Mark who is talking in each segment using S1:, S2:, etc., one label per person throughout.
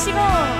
S1: 밝히시고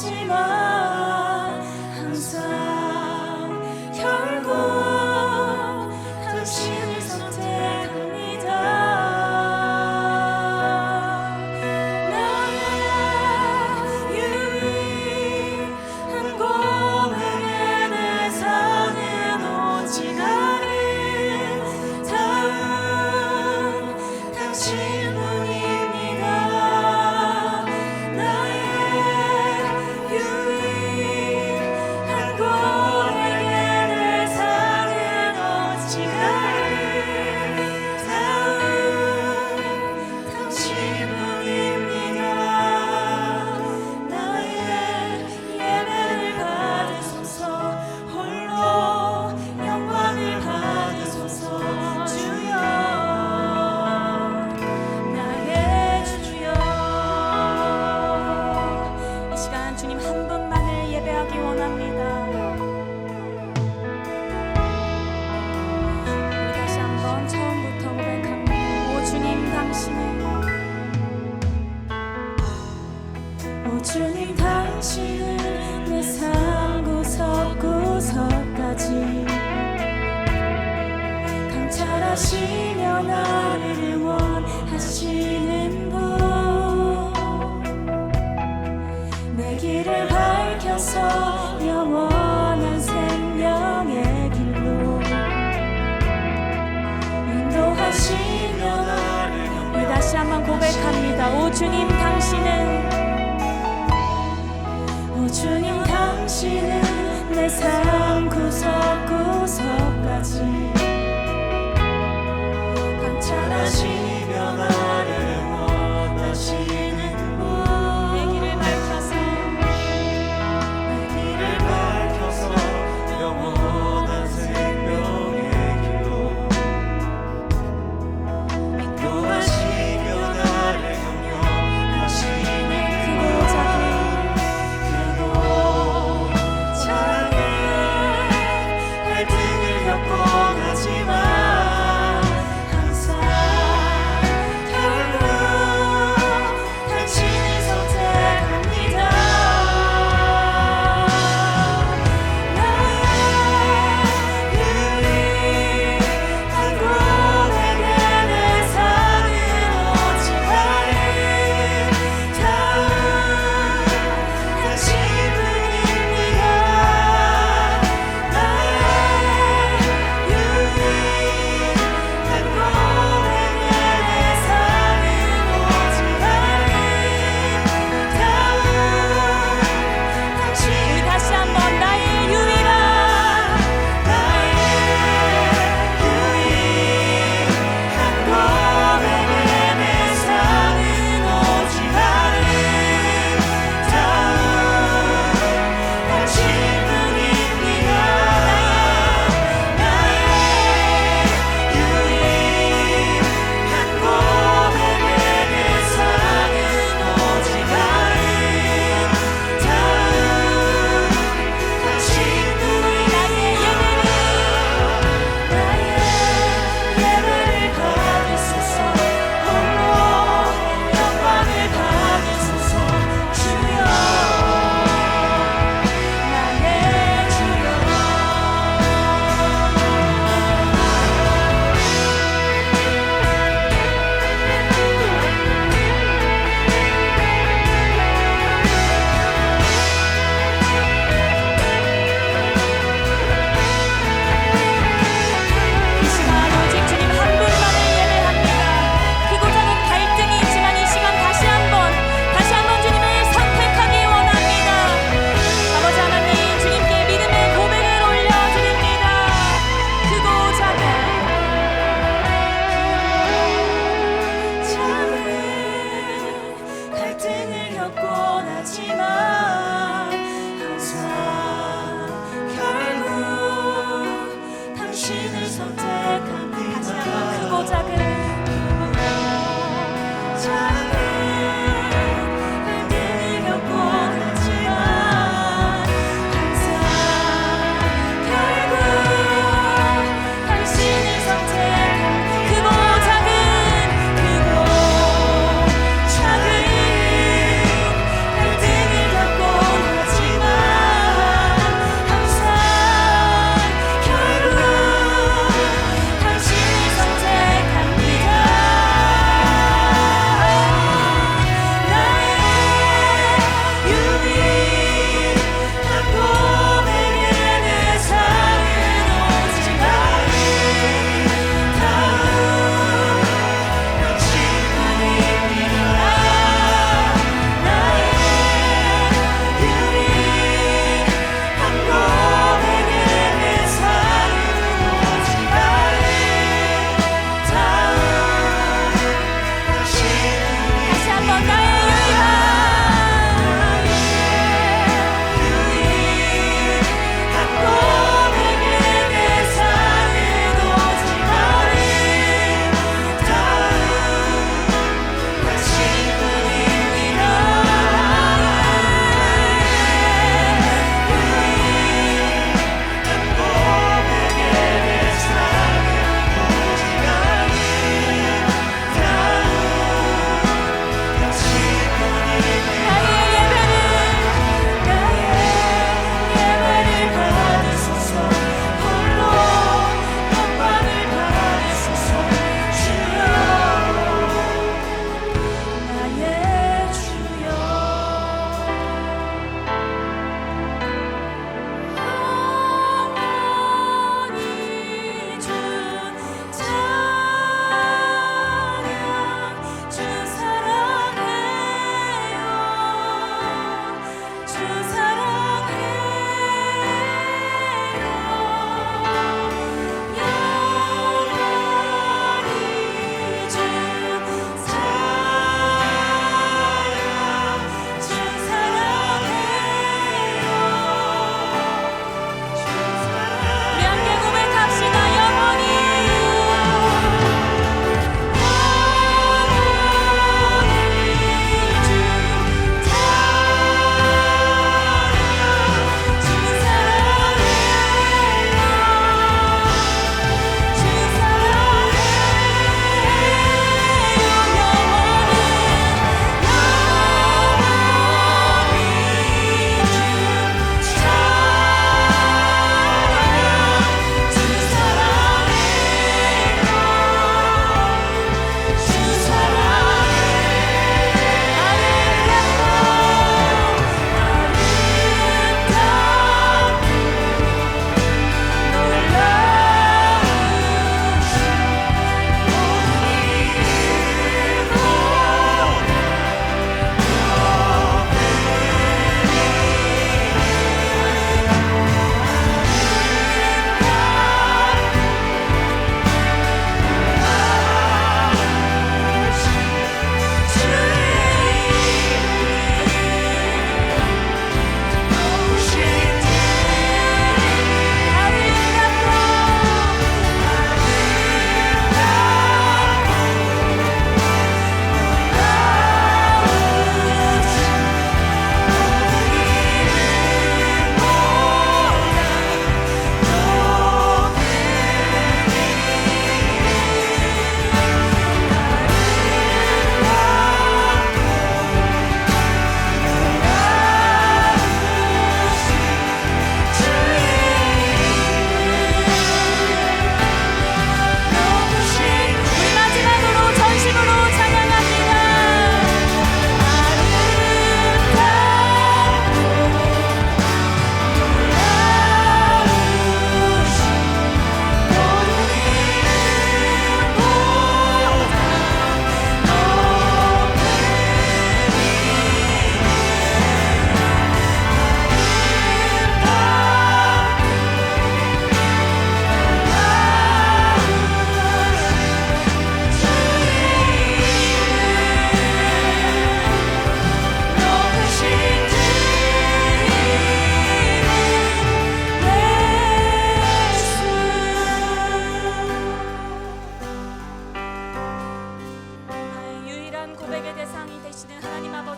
S2: 하지만 감찰하시며 나를 응원하시는 분. 내 길을 밝혀서 영원한 생명의 길로. 인도하시며 나를 다시 한번 고백합니다. 오 주님 당신은 오 주님 당신은 내 삶 구석구석까지 감찰하시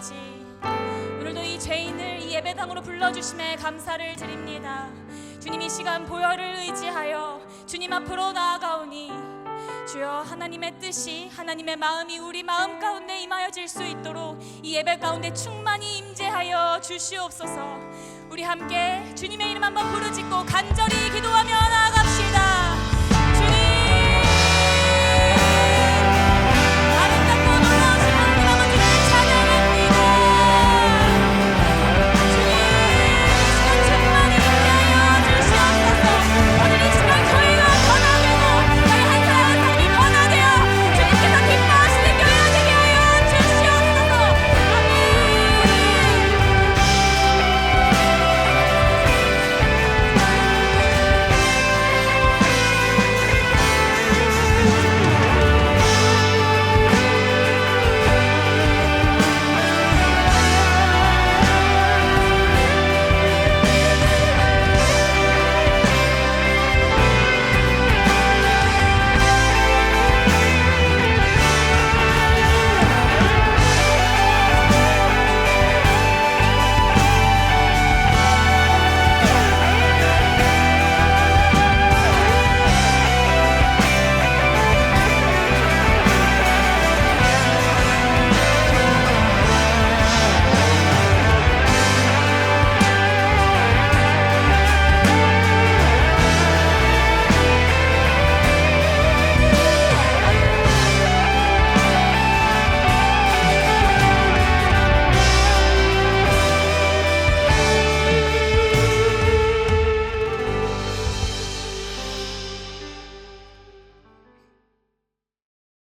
S2: 아버지 오늘도 이 죄인을 이 예배당으로 불러주심에 감사를 드립니다. 주님 이 시간 보혈을 의지하여 주님 앞으로 나아가오니 주여 하나님의 뜻이 하나님의 마음이 우리 마음 가운데 임하여질 수 있도록 이 예배 가운데 충만히 임재하여 주시옵소서. 우리 함께 주님의 이름 한번 부르짖고 간절히 기도하며 나아갑시다